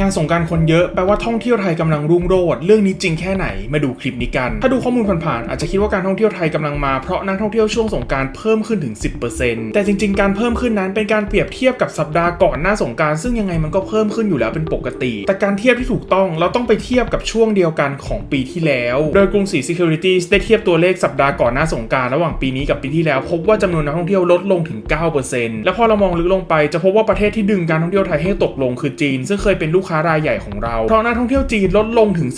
งานสงการคนเยอะแปลว่าท่องเที่ยวไทยกำลังรุ่งโรจน์เรื่องนี้จริงแค่ไหนมาดูคลิปนี้กัน ถ้าดูข้อมูลผ่านๆอาจจะคิดว่าการท่องเที่ยวไทยกำลังมาเพราะนักท่องเที่ยวช่วงสงการเพิ่มขึ้นถึง 10%แต่จริงๆ การเพิ่มขึ้นนั้นเป็นการเปรียบเทียบกับสัปดาห์ก่อนหน้าสงการซึ่งยังไงมันก็เพิ่มขึ้นอยู่แล้วเป็นปกติ แต่การเทียบที่ถูกต้องเราต้องไปเทียบกับช่วงเดียวกันของปีที่แล้ว โดยกรุงศรี Securities ได้เทียบตัวเลขสัปดาห์ก่อนหน้าสงการระหว่างปีนี้กับปีที่แล้ว พบว่าจำนวนนักท่องเที่ยวลดลงถึง 9%และพอเรามองลึกลงไปจะพบว่าประเทศที่ดึงการท่องเที่ยวไทยให้ตกลงคือจีน ซึ่งเคยเป็นลูกค้ารายใหญ่ของเรา เพราะนักท่องเที่ยวจีนลดลงถึง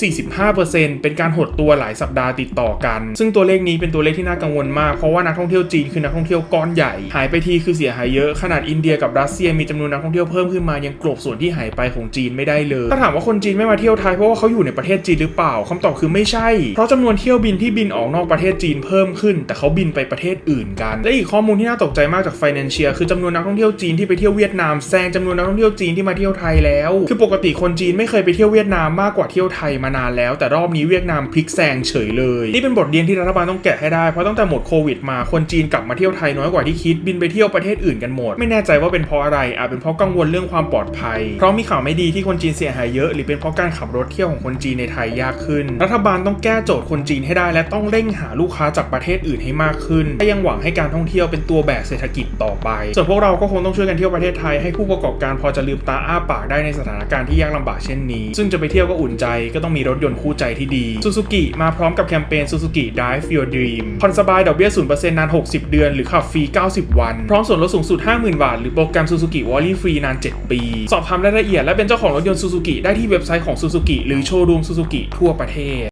45%เป็นการหดตัวหลายสัปดาห์ติดต่อกัน ซึ่งตัวเลขนี้เป็นตัวเลขที่น่ากังวลมาก เพราะว่านักท่องเที่ยวจีนคือนักท่องเที่ยวก้อนใหญ่ หายไปทีคือเสียหายเยอะขนาดอินเดียกับรัสเซียมีจำนวนนักท่องเที่ยวเพิ่มขึ้นมายังกลบส่วนที่หายไปของจีนไม่ได้เลย ถ้าถามว่าคนจีนไม่มาเที่ยวไทยเพราะว่าเขาอยู่ในประเทศจีนหรือเปล่าคำตอบคือไม่ใช่ เพราะจำนวนเที่ยวบินที่บินออกนอกประเทศจีนเพิ่มขึ้น แต่เขาบินไปประเทศอื่นกัน และอีกข้อมูลที่น่าตกใจมากจาก Financial คือจำนวนนักท่องเที่ยวจีนที่ไปเที่ยวเวียดนามแซงจำนวนนักท่องเที่ยวจีนที่มาเที่ยวไทยแล้ว คือปกติคนจีนไม่เคยไปเที่ยวเวียดนามมากกว่าเที่ยวไทยมานานแล้ว แต่รอบนี้เวียดนามพลิกแซงเฉยเลย นี่เป็นบทเรียนที่รัฐบาลต้องแกะให้ได้ เพราะตั้งแต่หมดโควิดมาคนจีนกลับมาเที่ยวไทยน้อยกว่าที่คิดบินไปเที่ยวประเทศอื่นกันหมด ไม่แน่ใจว่าเป็นเพราะอะไรอาจเป็นเพราะกังวลเรื่องความปลอดภัย เพราะมีข่าวไม่ดีที่คนจีนเสียหายเยอะ หรือเป็นเพราะการขับรถเที่ยวของคนจีนในไทยยากขึ้น รัฐบาลต้องแก้โจทย์คนจีนให้ได้ และต้องเร่งหาลูกค้าจากประเทศอื่นให้มากขึ้นถ้ายังหวังให้การท่องเที่ยวเป็นตัวแบกเศรษฐกิจต่อไป ส่วนพวกเราก็คงต้องช่วยกันเที่ยวประเทศไทยให้ผู้ประกอบการพอจะลืมตาอ้าปากได้ในสถานการณ์ที่ยากลำบากเช่นนี้ ซึ่งจะไปเที่ยวก็อุ่นใจก็ต้องมีรถยนต์คู่ใจที่ดีซูซูกิมาพร้อมกับแคมเปญ Suzuki Drive Your Dream ผ่อนสบายดอกเบี้ย 0%นาน 60 เดือน หรือขับฟรี 90 วัน พร้อมส่วนลดสูงสุด 50,000 บาท หรือโปรแกรม Suzuki w a l l y Free นาน 7 ปี สอบถามรายละเอียดและเป็นเจ้าของรถยนต์ Suzuki ได้ที่เว็บไซต์ของ Suzuki หรือโชว์รูม Suzuki ทั่วประเทศ